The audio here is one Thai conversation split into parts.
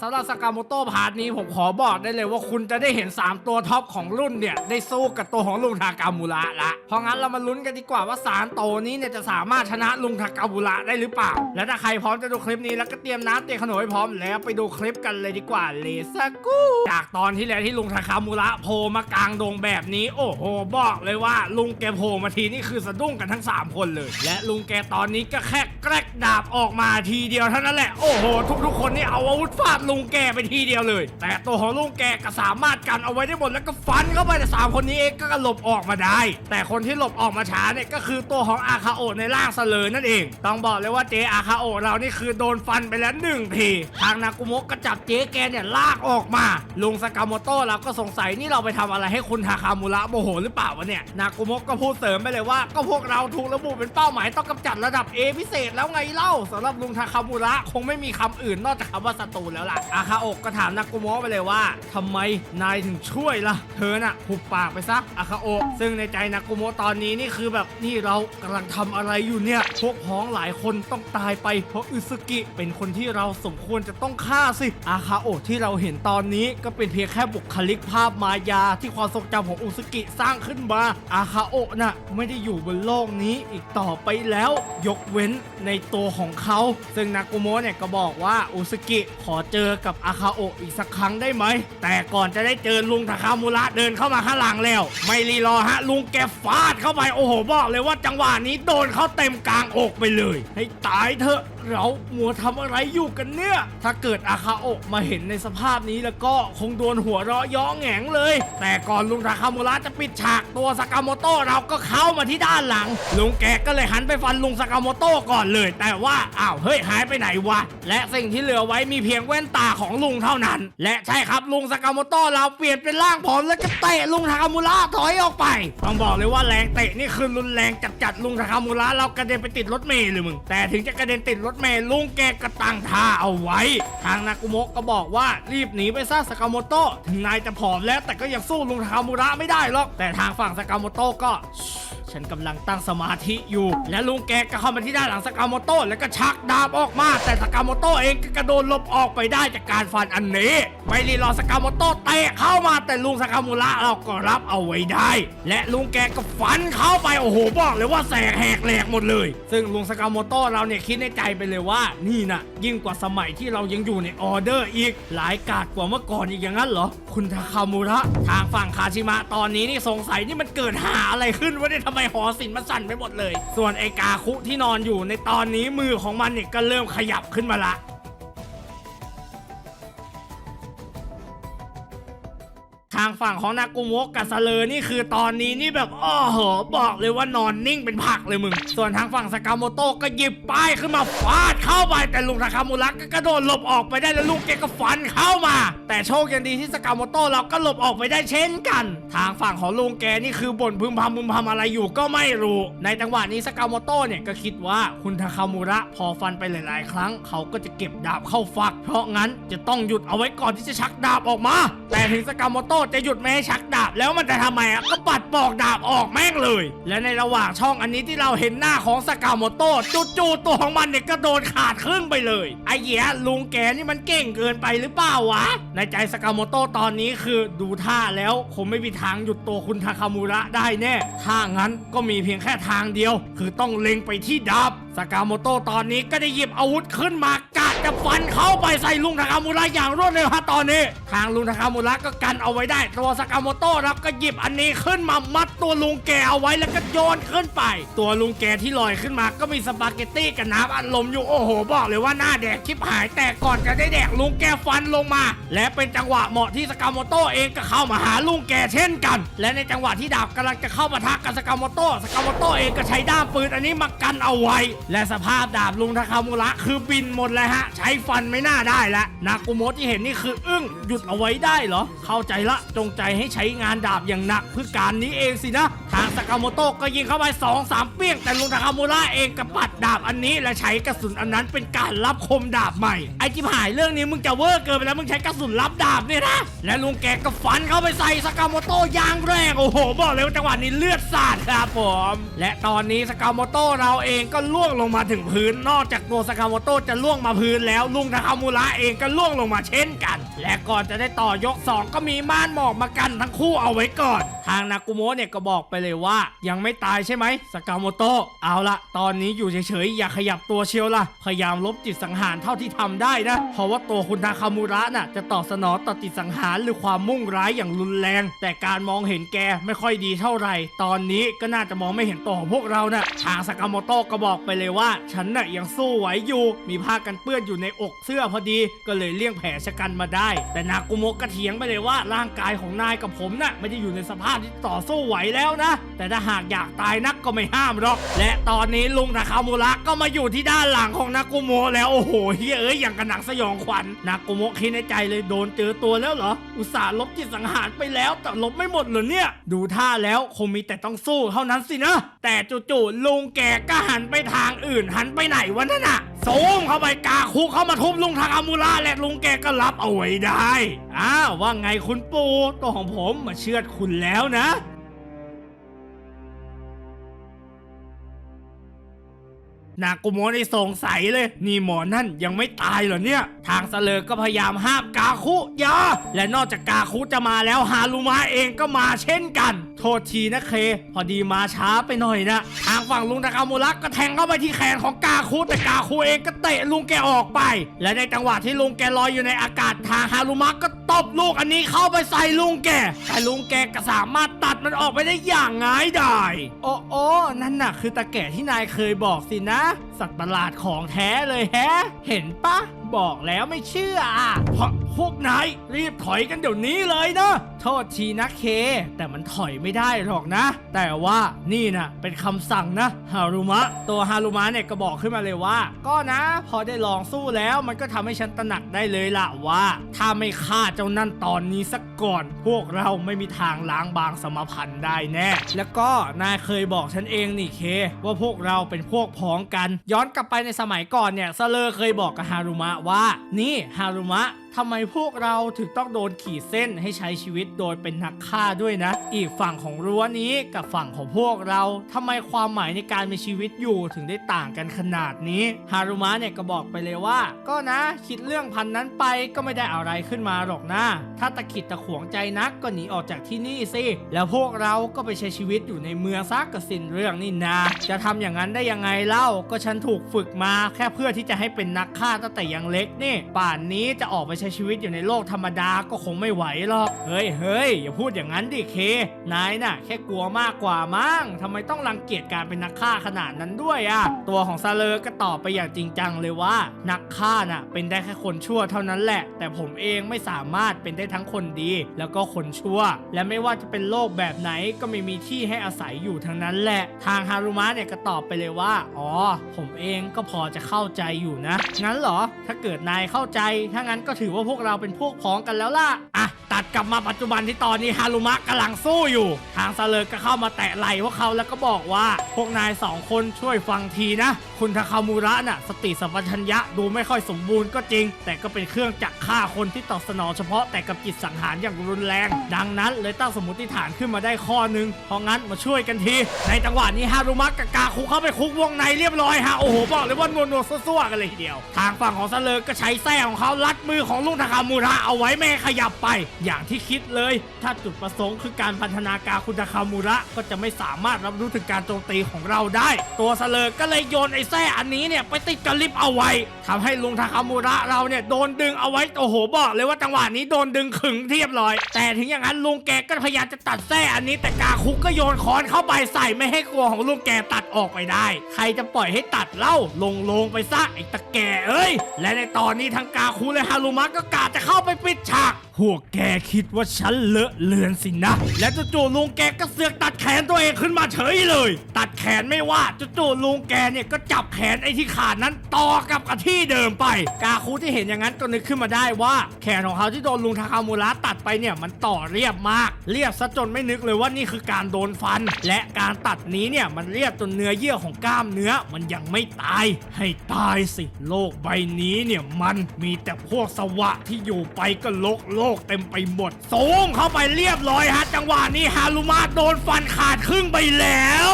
สำหรับสากาโมโตพาร์ทนี้ผมขอบอกได้เลยว่าคุณจะได้เห็น 3 ตัวท็อปของรุ่นเนี่ย ได้สู้กับตัวของลุงทากามูระละเพราะงั้นเรามาลุ้นกันดีกว่าว่าสารโตวนี้เนี่ยจะสามารถชนะลุงทากามูระได้หรือเปล่า และถ้าใครพร้อมจะดูคลิปนี้แล้วก็เตรียมน้ำเตรียมขนมให้พร้อมแล้วไปดูคลิปกันเลยดีกว่าเลสกูจากตอนที่แล้วที่ลุงทากามูระโผล่มากลางดงแบบนี้ โอ้โหบอกเลยว่าลุงแกโผล่มาทีนี่คือสะดุ้งกันทั้งสามคนเลย และลุงแกตอนนี้ก็แค่แกรกดาบออกมาทีเดียวเท่านั้นแหละโอ้โหทุกๆคนนี่เอาอาวุธฟาดลุงแกไปทีเดียวเลย แต่ตัวของลุงแกก็สามารถกันเอาไว้ได้หมดแล้วก็ฟันเข้าไปแต่สามคนนี้เองก็หลบออกมาได้ แต่คนที่หลบออกมาช้าเนี่ยก็คือตัวของอาคาโอในร่างเสลอนั่นเอง ต้องบอกเลยว่าเจอาคาโอเรานี่คือโดนฟันไปแล้วหนึ่งที ทางนากุโมะก็จับเจ๊แกเนี่ยลากออกมา ลุงสากามโต้เราก็สงสัยนี่เราไปทำอะไรให้คุณทาคามุระโมโหหรือเปล่าวะเนี่ยนากุโมะก็พูดเสริมไปเลยว่าก็พวกเราถูกระบุเป็นเป้าหมายต้องกำจัดระดับ A พิเศษแล้วไงเล่าสำหรับลุงทาคามุระคงไม่มีคำอื่นนอกจากคำว่าศัตรูแล้วละอาคาโอะก็ถามนากุโมะไปเลยว่าทำไมนายถึงช่วยล่ะ เธอน่ะหุบปากไปซะอาคาโอะซึ่งในใจนากุโมะตอนนี้นี่คือแบบนี่เรากำลังทำอะไรอยู่เนี่ย พวกพ้องหลายคนต้องตายไป เพราะอุซึกิเป็นคนที่เราสมควรจะต้องฆ่าสิอาคาโอะที่เราเห็นตอนนี้ก็เป็นเพียงแค่บุคลิกภาพมายาที่ความทรงจำของอุซึกิสร้างขึ้นมาอาคาโอะน่ะไม่ได้อยู่บนโลกนี้อีกต่อไปแล้ว ยกเว้นในตัวของเขา ซึ่งนากุโมะเนี่ยก็บอกว่าอุซึกิขอเจออกับอาคาโอะอีกสักครั้งได้ไหม แต่ก่อนจะได้เจอลุงทาคามุระเดินเข้ามาข้างหลังแล้ว ไม่รีรอฮะ ลุงแกฟาดเข้าไปโอ้โหบอกเลยว่าจังหวะนี้โดนเขาเต็มกลางอกไปเลย ให้ตายเถอะเรามัวทำอะไรอยู่กันเนี่ย ถ้าเกิดอาคาโอะมาเห็นในสภาพนี้แล้วก็คงโดนหัวเราะย้อแงงเลย แต่ก่อนลุงทาคามุระจะปิดฉากตัวสากาโมโต้เราก็เข้ามาที่ด้านหลัง ลุงแกก็เลยหันไปฟันลุงสากาโมโต้ก่อนเลย แต่ว่าอ้าวเฮ้ยหายไปไหนวะ และสิ่งที่เหลือไว้มีเพียงแว่นตาของลุงเท่านั้น และใช่ครับลุงสากาโมโต้เราเปลี่ยนเป็นร่างผอมแล้วก็เตะลุงทาคามุระถอยออกไป ต้องบอกเลยว่าแรงเตะนี่คือรุนแรงจัดๆลุงทาคามุระเรากระเด็นไปติดรถเมล์เลยมึงแต่ถึงจะกระเด็นติดรถถเมล์ลุงแกกระตังท่าเอาไว้ ทางนากุโมะก็บอกว่ารีบหนีไปซะสากาโมโตะถึงนายจะผอมแล้วแต่ก็ยังสู้ลุงทาคามุระไม่ได้หรอก แต่ทางฝั่งสากาโมโตะก็ ฉันกำลังตั้งสมาธิอยู่ และลุงแกก็เข้ามาที่ด้านหลังสกาโมโต้แล้วก็ชักดาบออกมา แต่สกาโมโต้เองก็กระโดดหลบออกไปได้จากการฟันอันนี้ ไม่รีรอสกาโมโต้เตะเข้ามาแต่ลุงสกามุระเราก็รับเอาไว้ได้ และลุงแกก็ฟันเข้าไปโอ้โหบอกเลยว่าแสกแหกแหลกหมดเลย ซึ่งลุงสกาโมโต้เราเนี่ยคิดในใจไปเลยว่า นี่นะยิ่งกว่าสมัยที่เรายังอยู่ในออเดอร์อีก หลายกาดกว่าเมื่อก่อนอีกอย่างนั้นเหรอ คุณทาคามุระทางฝั่งคาชิมะตอนนี้นี่สงสัยนี่มันเกิดหาอะไรขึ้นวะเนี่ยทำไมหอศิลป์มันสั่นไปหมดเลย ส่วนไอกาคุที่นอนอยู่ในตอนนี้มือของมันเนี่ยก็เริ่มขยับขึ้นมาละ ทางฝั่งของนากุโมะกับสเลอนี่คือตอนนี้นี่แบบอ้อเหอบอกเลยว่านอนนิ่งเป็นผักเลยมึง ส่วนทางฝั่งสกาโมโตะก็หยิบป้ายขึ้นมาฟาดเข้าไปแต่ลุงทาคามุระก็กระโดดหลบออกไปได้แล้วลุงแกก็ฟันเข้ามา แต่โชคยังดีที่สกาโมโตะเราก็หลบออกไปได้เช่นกัน ทางฝั่งของลุงแกนี่คือบ่นพึมพำพึมพำอะไรอยู่ก็ไม่รู้ ในจังหวะนี้สกาโมโตะเนี่ยก็คิดว่าคุณทาคามุระพอฟันไปหลาย ๆ ครั้ง เขาก็จะเก็บดาบเข้าฝัก เพราะงั้นจะต้องหยุดเอาไว้ก่อนที่จะชักดาบออกมา แต่ถึงสกาโมโตะจะหยุดไม่ให้ชักดาบแล้วมันจะทำไมอะก็ปัดปอกดาบออกแม่งเลย และในระหว่างช่องอันนี้ที่เราเห็นหน้าของสกาโมโตะจู่ๆตัวของมันเนี่ยก็โดนขาดครึ่งไปเลยไอ้เหี้ยลุงแกนี่มันเก่งเกินไปหรือเปล่าวะ ในใจสกาโมโตะตอนนี้คือดูท่าแล้วคงไม่มีทางหยุดตัวคุณทาคามุระได้แน่ ถ้างั้นก็มีเพียงแค่ทางเดียว คือต้องเล็งไปที่ดาบสกาโมโตะตอนนี้ก็ได้หยิบอาวุธขึ้นมาก จะฟันเข้าไปใส่ลุงทาคามุระอย่างรวดเร็วฮะตอนนี้ ทางลุงทาคามุระก็กันเอาไว้ได้ตัวสากาโมโตะรับก็หยิบอันนี้ขึ้นมามัดตัวลุงแกเอาไว้แล้วก็โยนขึ้นไป ตัวลุงแกที่ลอยขึ้นมาก็มีสปาเกตตี้กับน้ำอัดลมอยู่โอ้โห บอกเลยว่าหน้าแดกชิบหายแต่ก่อนจะได้แดกลุงแกฟันลงมา และเป็นจังหวะเหมาะที่สากาโมโตะเองก็เข้ามาหาลุงแกเช่นกัน และในจังหวะที่ดาบกำลังจะเข้ามาทักกับสากาโมโตะสากาโมโตะเองก็ใช้ด้ามปืนอันนี้มากันเอาไว้ และสภาพดาบลุงทาคามุระคือบินหมดเลยฮะใช้ฟันไม่น่าได้ละนากุโมะที่เห็นนี่คืออึ้งหยุดเอาไว้ได้เหรอ เข้าใจละจงใจให้ใช้งานดาบอย่างหนักเพื่อการนี้เองสินะ ทางสากาโมโตะก็ยิงเข้าไป2อสามเปี้ยง แต่ลุงทาคามุระเองก็ปัดดาบอันนี้ และใช้กระสุนอันนั้นเป็นการรับคมดาบใหม่ไอจิบหายเรื่องนี้มึงจะเวอร์เกินไปแล้วมึงใช้กระสุนรับดาบเนี่ยนะและลุงแกก็ฟันเข้าไปใส่สากาโมโตะยางแรงโอ้โหบอกเลยว่าจังหวะนี้เลือดสาดครับผมและตอนนี้สากาโมโตะเราเองก็ล่วงลงมาถึงพื้นนอกจากตัวสากาโมโตะจะล่วงมาพื้นนแล้วลุงทาคามูระเองก็ล่วงลงมาเช่นกัน และก่อนจะได้ต่อยก 2 ก็มีม่านหมอกมากันทั้งคู่เอาไว้ก่อนางนากุโมะเนี่ยก็บอกไปเลยว่า ยังไม่ตายใช่ไหมสกาโมโตะเอาละตอนนี้อยู่เฉยๆอย่าขยับตัวเชียวล่ะ พยายามลบจิตสังหารเท่าที่ทำได้นะ เพราะว่าตัวคุณทาคามูระน่ะจะตอบสนองต่อจิตสังหารหรือความมุ่งร้ายอย่างรุนแรง แต่การมองเห็นแกไม่ค่อยดีเท่าไหร่ ตอนนี้ก็น่าจะมองไม่เห็นตัวของพวกเราน่ะทางสกาโมโตะก็บอกไปเลยว่า ฉันน่ะยังสู้ไหวอยู่ มีผ้ากันเปื้อนอยู่ในอกเสื้อพอดี ก็เลยเลี่ยงแผลชะกันมาได้ แต่นากุโมะก็เถียงไปเลยว่าร่างกายของนายกับผมน่ะไม่ได้อยู่ในสภาพที่ต่อสู้ไหวแล้วนะ แต่ถ้าหากอยากตายนักก็ไม่ห้ามหรอก และตอนนี้ลุงทาคามูระก็มาอยู่ที่ด้านหลังของนากุโมะแล้วโอ้โหเฮ้ยเอ้ยอย่างกระหนังสยองขวัญนากุโมะคิดในใจเลยโดนเจอตัวแล้วเหรอ อุตส่าห์ลบจิตสังหารไปแล้วแต่ลบไม่หมดเหรอเนี่ย ดูท่าแล้วคงมีแต่ต้องสู้เท่านั้นสินะ แต่จู่ๆลุงแกก็หันไปทางอื่นหันไปไหนวะนั่นน่ะ ซมเข้าไปกาคุกเข้ามาทุบลุงทาคามูระและลุงแกก็รับเอาไว้ได้ อ้าวว่าไงคุณปูตัวของผมมาเชื่อดคุณแล้วนะ นากุโมะนี่สงสัยเลย นี่หมอนั่นยังไม่ตายเหรอเนี่ย ทางเสลอก็พยายามห้ามกาคุอยาและนอกจากกาคุจะมาแล้วฮารุมะเองก็มาเช่นกัน โทษทีนะเค พอดีมาช้าไปหน่อยนะ ทางฝั่งลุงตะกามูระก็แทงเข้าไปที่แขนของกาคุแต่กาคุเองก็เตะลุงแกออกไป และในจังหวะที่ลุงแกลอยอยู่ในอากาศทางฮารุมะก็ตบลูกอันนี้เข้าไปใส่ลุงแก แต่ลุงแกก็สามารถตัดมันออกไปได้อย่างง่ายดายโอ้โอ้นั่นน่ะ คือตะแก่ที่นายเคยบอกสินะ สัตว์ประหลาดของแท้เลยแฮะ เห็นปะ บอกแล้วไม่เชื่ออะเพราะพวกนายรีบถอยกันเดี๋ยวนี้เลยนะ โทษทีนะเค แต่มันถอยไม่ได้หรอกนะ แต่ว่านี่นะเป็นคำสั่งนะฮารุมะ ตัวฮารุมะเนี่ยก็บอกขึ้นมาเลยว่า ก็นะ พอได้ลองสู้แล้วมันก็ทำให้ฉันตระหนักได้เลยล่ะว่า ถ้าไม่ฆ่าเจ้านั่นตอนนี้สักก่อน พวกเราไม่มีทางล้างบางสมพันธ์ได้แน่ แล้วก็นายเคยบอกฉันเองนี่เค ว่าพวกเราเป็นพวกพ้องกันย้อนกลับไปในสมัยก่อนเนี่ยซาเลอร์เคยบอกกับฮารุมะว่า นี่ฮารุมะ ทำไมพวกเราถึงต้องโดนขีดเส้นให้ใช้ชีวิตโดยเป็นนักฆ่าด้วยนะ อีกฝั่งของรั้วนี้กับฝั่งของพวกเราทำไมความหมายในการมีชีวิตอยู่ถึงได้ต่างกันขนาดนี้ ฮารุมะเนี่ยก็บอกไปเลยว่า ก็นะคิดเรื่องพันนั้นไปก็ไม่ได้อะไรขึ้นมาหรอกนะถ้าตะขิดตะขวงใจนักก็หนีออกจากที่นี่สิแล้วพวกเราก็ไปใช้ชีวิตอยู่ในเมืองซักกับสินเรื่องนี่นาจะทำอย่างนั้นได้ยังไงเล่าก็ฉันถูกฝึกมาแค่เพื่อที่จะให้เป็นนักฆ่าตั้งแต่ยังเล็กนี่ ป่านนี้จะออกไปใช้ชีวิตอยู่ในโลกธรรมดาก็คงไม่ไหวหรอก เฮ้ยเฮ้ยอย่าพูดอย่างนั้นดิเคนายน่ะ แค่กลัวมากกว่ามั้งทำไมต้องรังเกียจการเป็นนักฆ่าขนาดนั้นด้วยอะตัวของซาเลอร์ก็ตอบไปอย่างจริงจังเลยว่า นักฆ่าน่ะ เป็นได้แค่คนชั่วเท่านั้นแหละ แต่ผมเองไม่สามารถเป็นได้ทั้งคนดี แล้วก็คนชั่ว และไม่ว่าจะเป็นโลกแบบไหนก็ไม่มีที่ให้อาศัยอยู่ทั้งนั้นแหละ ทางฮารุมะเนี่ยก็ตอบไปเลยว่า อ๋อ ผมเองก็พอจะเข้าใจอยู่นะ งั้นเหรอ ถ้าเกิดนายเข้าใจ ถ้างั้นก็ถือว่าพวกเราเป็นพวกพ้องกันแล้วล่ะอะตัดกลับมาปัจจุบันที่ตอนนี้ฮารุมะกำลังสู้อยู่ ทางซาเลอร์ก็เข้ามาแตะไหล่พวกเขาแล้วก็บอกว่า พวกนายสองคนช่วยฟังทีนะ คุณทาคามูระน่ะสติสัมปชัญญะดูไม่ค่อยสมบูรณ์ก็จริง แต่ก็เป็นเครื่องจักรฆ่าคนที่ตอบสนองเฉพาะแต่กับจิตสังหารอย่างรุนแรง ดังนั้นเลยตั้งสมมติฐานขึ้นมาได้ข้อหนึ่งเพราะงั้นมาช่วยกันที ในจังหวะนี้ฮารุมะกับกาคุเข้าไปคุกวงในเรียบร้อยฮะโอ้โหบอกเลยว่านวลนวลซั่วๆกันเลยทีเดียว ทางฝั่งของซาเลอร์ก็ใช้แส้ของเขารัดมือของลุงทาคามูระเอาไว้ไม่ขยับไป อย่างที่คิดเลย ถ้าจุดประสงค์คือการพันธนาการคุณทาคามูระก็จะไม่สามารถรับรู้ถึงการโจมตีของเราได้ ตัวซาเลอร์ก็เลยโยนไอ้แส้อันนี้เนี่ยไปติดกับลิฟต์เอาไว้ทำให้ลุงทาคามูระเราเนี่ยโดนดึงเอาไว้โอ้โหบอกเลยว่าจังหวะนี้โดนดึงขึงเทียบร้อย แต่ถึงอย่างนั้นลุงแกก็พยายามจะตัดแส้อันนี้ แต่กาคุกก็โยนค้อนเข้าไปใส่ไม่ให้กลัวของลุงแกตัดออกไปได้ ใครจะปล่อยให้ตัดเล่าลงลงไปซะไอ้ตะแกเอ้ยและในตอนนี้ทั้งกาคุและฮารุมะก็กาจะเข้าไปปิดฉาก พวกแกคิดว่าฉันเลอะเลือนสินะ และจู่ๆลุงแกก็เสือกตัดแขนตัวเองขึ้นมาเฉยเลย ตัดแขนไม่ว่าจู่ๆลุงแกเนี่ยก็จับแขนไอ้ที่ขาดนั้นต่อกับกับที่เดิมไป กาคุที่เห็นอย่างนั้นก็นึกขึ้นมาได้ว่า แขนของเขาที่โดนลุงทาคามูระตัดไปเนี่ยมันต่อเรียบมาก เรียบซะจนไม่นึกเลยว่านี่คือการโดนฟัน และการตัดนี้เนี่ยมันเรียบจนเนื้อเยื่อของกล้ามเนื้อมันยังไม่ตาย ให้ตายสิโลกใบนี้เนี่ยมันมีแต่พวกสวะที่อยู่ไปก็ลกโลกเต็มไปหมดโซมเข้าไปเรียบร้อยฮะ จังหวะนี้ฮารุมะโดนฟันขาดครึ่งไปแล้ว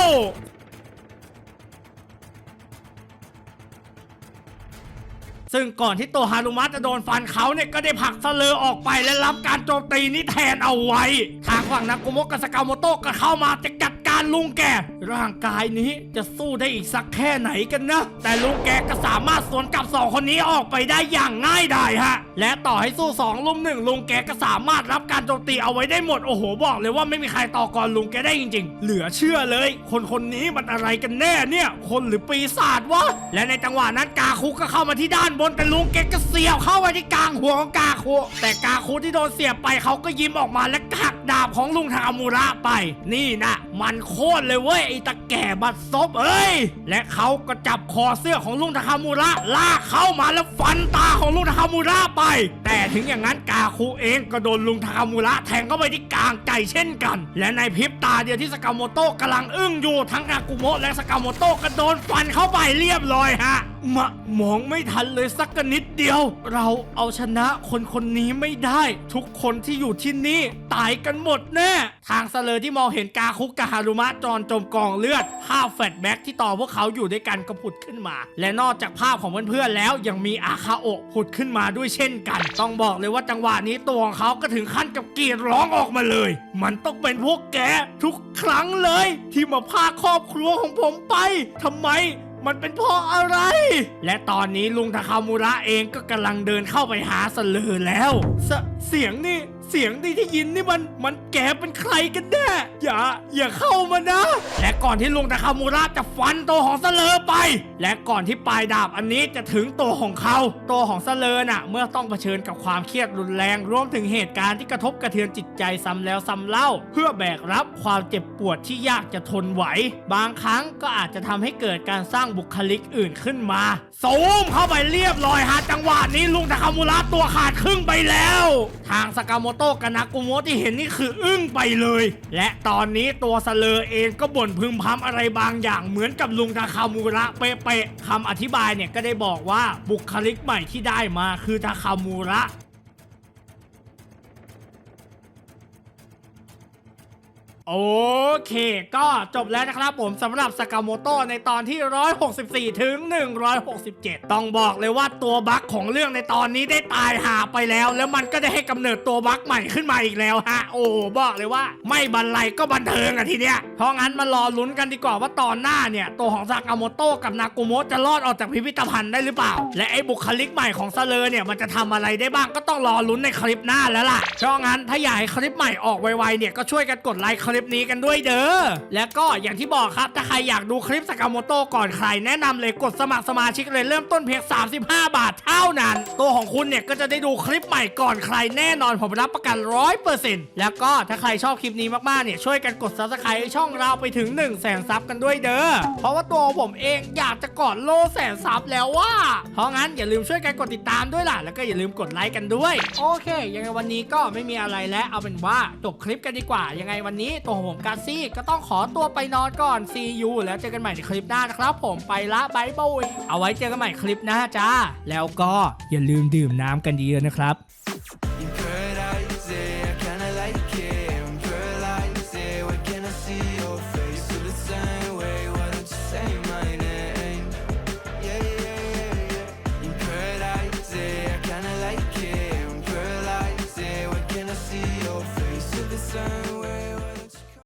ซึ่งก่อนที่ตัวฮารุมะจะโดนฟันเขาเนี่ยก็ได้ผลักสเลอออกไปและรับการโจมตีนี้แทนเอาไว้ ทางฝั่งนักุโมะกับสกาโมโตะก็เข้ามาจะจัด การลุงแกร่างกายนี้จะสู้ได้อีกสักแค่ไหนกันนะ แต่ลุงแกก็สามารถสวนกลับสองคนนี้ออกไปได้อย่างง่ายดายฮะ และต่อให้สู้สองลุมหนึ่งลุงแกก็สามารถรับการโจมตีเอาไว้ได้หมดโอ้โหบอกเลยว่าไม่มีใครต่อกรลุงแกได้จริง ๆ เหลือเชื่อเลย คนคนนี้มันอะไรกันแน่เนี่ย คนหรือปีศาจวะและในจังหวะนั้นกาคุก็เข้ามาที่ด้านบนแต่ลุงแกก็เสียบเข้าไปที่กลางหัวของกาคุแต่กาคุที่โดนเสียบไปเขาก็ยิ้มออกมาและหัก ดาบของลุงทามูระไป นี่นะมันโคตรเลยเว้ยไอตะแก่บัดซบเอ้ย และเขาก็จับคอเสื้อของลุงทาคามูระลากเข้ามาแล้วฟันตาของลุงทาคามูระไปแต่ถึงอย่างนั้นกาคุเองก็โดนลุงทาคามูระแทงเข้าไปที่กลางใจเช่นกัน และในพริบตาเดียวที่สกาโมโตะกำลังอึ้งอยู่ทั้งอากุโมะและสกาโมโตะก็โดนฟันเข้าไปเรียบร้อยฮะมะมองไม่ทันเลยสักกนิดเดียว เราเอาชนะคนคนนี้ไม่ได้ ทุกคนที่อยู่ที่นี่ตายกันหมดแน่ ทางเสลอที่มองเห็นกาคุกับฮารุมะจอนจมกองเลือด ภาพแฟลชแบ็กที่ต่อพวกเขาอยู่ด้วยกันก็ผุดขึ้นมา และนอกจากภาพของเพื่อนๆแล้วยังมีอาคาโอะผุดขึ้นมาด้วยเช่นกัน ต้องบอกเลยว่าจังหวะนี้ตัวของเขาก็ถึงขั้นกับกรีดร้องออกมาเลย มันต้องเป็นพวกแกทุกครั้งเลย ที่มาพาครอบครัวของผมไปทำไมมันเป็นเพราะอะไร และตอนนี้ลุงทาคามูระเองก็กำลังเดินเข้าไปหาสเลอแล้วสเสียงนี่ เสียงที่ที่ยินนี่มันมันแกเป็นใครกันแน่อย่าอย่าเข้ามานะ และก่อนที่ลุงทาคามูระจะฟันตัวของสเลอไป และก่อนที่ปลายดาบอันนี้จะถึงตัวของเขา ตัวของสเลอน่ะ เมื่อต้องเผชิญกับความเครียดรุนแรงรวมถึงเหตุการณ์ที่กระทบกระเทือนจิตใจซ้ำแล้วซ้ำเล่า เพื่อแบกรับความเจ็บปวดที่ยากจะทนไหว บางครั้งก็อาจจะทำให้เกิดการสร้างบุคลิกอื่นขึ้นมาซูมเข้าไปเรียบร้อยฮะจังหวะนี้ลุงทาคามูระตัวขาดครึ่งไปแล้ว ทางสกาโมโต้กับนากุโมะที่เห็นนี่คืออึ้งไปเลย และตอนนี้ตัวสเลอเองก็บ่นพึมพำอะไรบางอย่างเหมือนกับลุงทาคามูระเป๊ะๆคำอธิบายเนี่ยก็ได้บอกว่าบุคลิกใหม่ที่ได้มาคือทาคามูระ โอเค ก็จบแล้วนะครับผมสำหรับสกาโมโตะในตอนที่ 164 ถึง 167 ต้องบอกเลยว่าตัวบั๊กของเรื่องในตอนนี้ได้ตายหาไปแล้ว แล้วมันก็ได้ให้กำเนิดตัวบั๊กใหม่ขึ้นมาอีกแล้วฮะ โอ้บอกเลยว่า ไม่บันไลก็บันเทิงอะทีเนี้ยเพราะงั้นมารอลุ้นกันดีกว่าว่าตอนหน้าเนี่ย ตัวของสากาโมโตะกับนากุโมะจะรอดออกจากพิพิธภัณฑ์ได้หรือเปล่า และไอ้บุคลิกใหม่ของซาเลอเนี่ยมันจะทำอะไรได้บ้างก็ต้องรอลุ้นในคลิปหน้าแล้วล่ะเพราะงั้นถ้าอยากให้คลิปใหม่ออกไวๆเนี่ยก็ช่วยกันกดไลค์คลิปนี้กันด้วยเด้อ แล้วก็อย่างที่บอกครับ ถ้าใครอยากดูคลิปสากาโมโตก่อนใครแนะนำเลยกดสมัครสมาชิกเลยเริ่มต้นเพียง 35 บาทเท่านั้น ตัวของคุณเนี่ยก็จะได้ดูคลิปใหม่ก่อนใครแน่นอนผมรับประกันร้อยเปอร์เซ็นต์แล้วก็ถ้าใครชอบคลิปนี้มากๆเนี่ยช่วยกันกดซับสไครต์ช่องเราไปถึง1 0 0 0 0แสนซับกันด้วยเด้อ เพราะว่าตัวผมเองอยากจะกอดโลแสนซับแล้วว่า เพราะงั้นอย่าลืมช่วยกันกดติดตามด้วยล่ะ แล้วก็อย่าลืมกดไลค์กันด้วย โอเค ยังไงวันนี้ก็ไม่มีอะไรแล้ว เอาเป็นว่าจบคลิปกันดีกว่า ยังไงวันนี้ตัวของผมกาซี่ก็ต้องขอตัวไปนอนก่อนซีอูแล้วเจอกันใหม่ในคลิปหน้านะครับ ผมไปละบายบายเอาไว้เจอกันใหม่คลิปหน้าจ้าแล้วก็อย่าลืมดื่มน้ำกันเยอะนะครับ